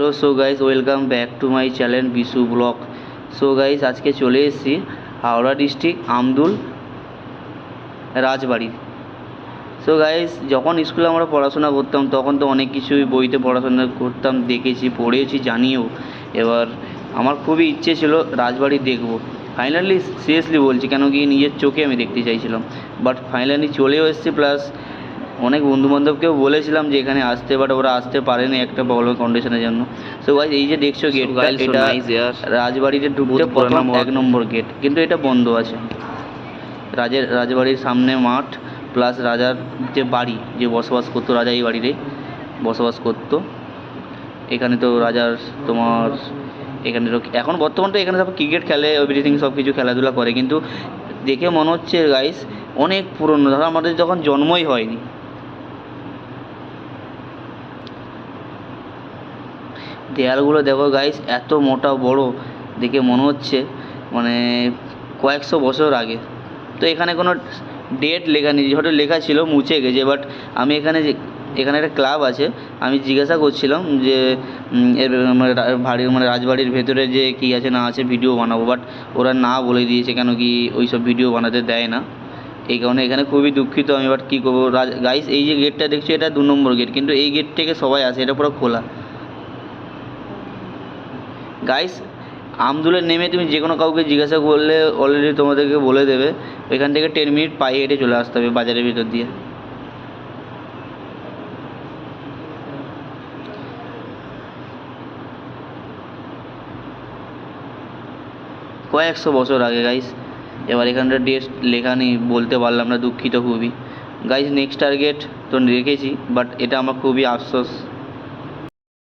Hello so guys welcome back to my channel Bishu blog so guys আজকে চলে এসেছি Howrah district Amdul Rajbari so guys যখন স্কুলে আমরা পড়াশোনা করতাম, তখন তো অনেক কিছুই বইতে পড়াশোনা করতাম, দেখেছি, পড়েছি, জানিও। এবার আমার খুবই ইচ্ছে ছিল রাজবাড়ি দেখব। ফাইনালি সিরিয়াসলি বলছি, কেন কি নিজের চোখে আমি দেখতে চাইছিলাম। বাট ফাইনালি চলেও এসেছি প্লাস অনেক বন্ধু বান্ধবকেও বলেছিলাম যে এখানে আসতে বাট ওরা আসতে পারেনি একটা প্রবলেম কন্ডিশনের জন্য। সো গাইস এই যে দেখছ গেট এটা. রাজবাড়িতে ঢুকতে প্রথম এক নম্বর গেট কিন্তু এটা বন্ধ আছে। রাজের রাজবাড়ির সামনে মাঠ প্লাস রাজার যে বাড়ি যে বসবাস করতো রাজা এই বাড়িতে বসবাস করতো। এখানে তো রাজার তোমার এখানে তো এখন বর্তমানে তো এখানে সব ক্রিকেট খেলে এভরিথিং সব কিছু খেলাধুলা করে কিন্তু দেখে মনে হচ্ছে গাইস অনেক পুরনো ধরো আমাদের যখন জন্মই হয়নি দেয়ালগুলো দেখো গাইস এত মোটা বড়, দেখে মনে হচ্ছে মানে কয়েকশো বছর আগে। তো এখানে কোনো ডেট লেখা নেই হয়তো লেখা ছিল, মুছে গেছে বাট আমি এখানে যে, এখানে একটা ক্লাব আছে, আমি জিজ্ঞাসা করছিলাম যে এর মানে বাড়ির মানে রাজবাড়ির ভেতরে যে কী আছে না আছে ভিডিও বানাবো বাট ওরা না বলে দিয়েছে কেন কি ওই সব ভিডিও বানাতে দেয় না। এই কারণে এখানে খুবই দুঃখিত আমি বাট কী করব? গাইস এই যে গেটটা দেখছ, এটা দু নম্বর গেট কিন্তু এই গেট থেকে সবাই আসে, এটা পুরো খোলা। গাইস আমদুলে নেমে তুমি যে কোনো কাউকে জিজ্ঞাসা করলে অলরেডি তোমাদেরকে বলে দেবে। এখান থেকে টেন মিনিট পায়ে হেঁটে চলে আসতে হবে বাজারের ভিতর দিয়ে। কয়েকশো বছর আগে গাইস এবার এখানটা ডেট লেখা নেই, বলতে পারলাম না, দুঃখিত খুবই। গাইস নেক্সট টার্গেট তো রেখেছি বাট এটা আমার খুবই আফসোস।